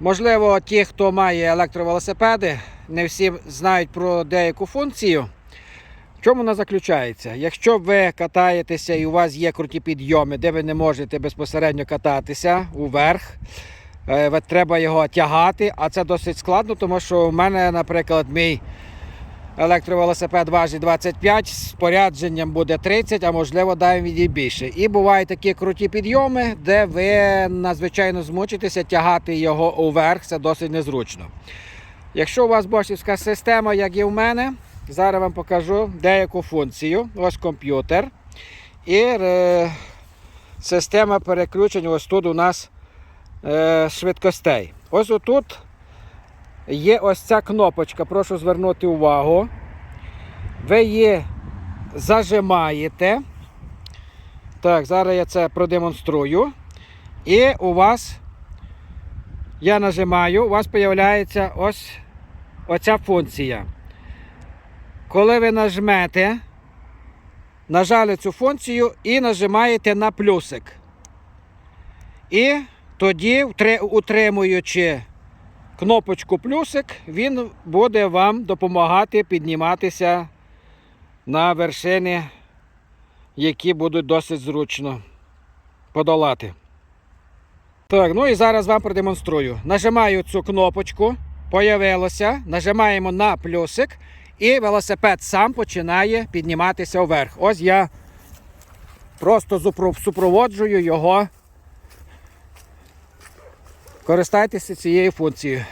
Можливо, ті, хто має електровелосипеди, не всі знають про деяку функцію. В чому вона заключається? Якщо ви катаєтеся і у вас є круті підйоми, де ви не можете безпосередньо кататися уверх, е, треба його тягати, а це досить складно, тому що у мене, наприклад, мій електровелосипед важить 25, з спорядженням буде 30, а можливо навіть і більше. І бувають такі круті підйоми, де ви надзвичайно змучитеся тягати його уверх, це досить незручно. Якщо у вас бошівська система, як і в мене, зараз вам покажу деяку функцію. Ось комп'ютер. І е, система переключень ось тут у нас е, швидкостей. Ось отут є ось ця кнопочка, прошу звернути увагу. Ви її зажимаєте. Так, зараз я це продемонструю. І у вас, я нажимаю, у вас з'являється ось оця функція. Коли ви нажмете, нажали цю функцію і нажимаєте на плюсик. І тоді, утримуючи кнопочку плюсик, він буде вам допомагати підніматися на вершини, які будуть досить зручно подолати. Так, ну і зараз вам продемонструю. Нажимаю цю кнопочку, появилося, нажимаємо на плюсик, і велосипед сам починає підніматися вверх. Ось я просто супроводжую його. Користайтеся цією функцією.